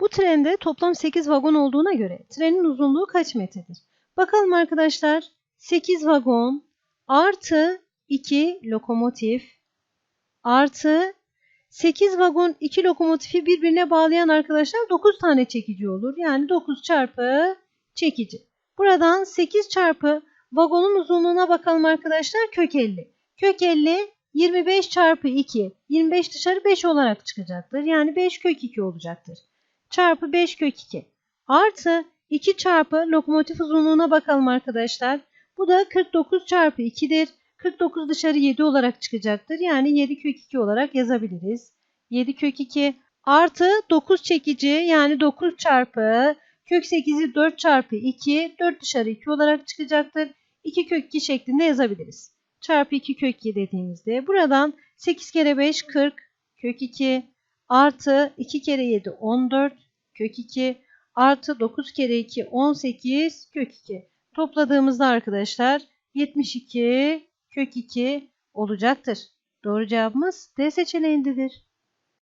Bu trende toplam 8 vagon olduğuna göre trenin uzunluğu kaç metredir? Bakalım arkadaşlar. 8 vagon artı 2 lokomotif artı 8 vagon 2 lokomotifi birbirine bağlayan arkadaşlar 9 tane çekici olur. Yani 9 çarpı çekici. Buradan 8 çarpı vagonun uzunluğuna bakalım arkadaşlar. Kök 50. Kök 50 25 çarpı 2. 25 dışarı 5 olarak çıkacaktır. Yani 5 kök 2 olacaktır. Çarpı 5 kök 2. Artı 2 çarpı lokomotif uzunluğuna bakalım arkadaşlar. Bu da 49 çarpı 2'dir. 49 dışarı 7 olarak çıkacaktır. Yani 7 kök 2 olarak yazabiliriz. 7 kök 2 artı 9 çekici yani 9 çarpı kök 8'i 4 çarpı 2 4 dışarı 2 olarak çıkacaktır. 2 kök 2 şeklinde yazabiliriz. Çarpı 2 kök 2 dediğimizde buradan 8 kere 5 40 kök 2 artı 2 kere 7 14 kök 2 artı 9 kere 2 18 kök 2. Topladığımızda arkadaşlar 72 kök 2 olacaktır. Doğru cevabımız D seçeneğindedir.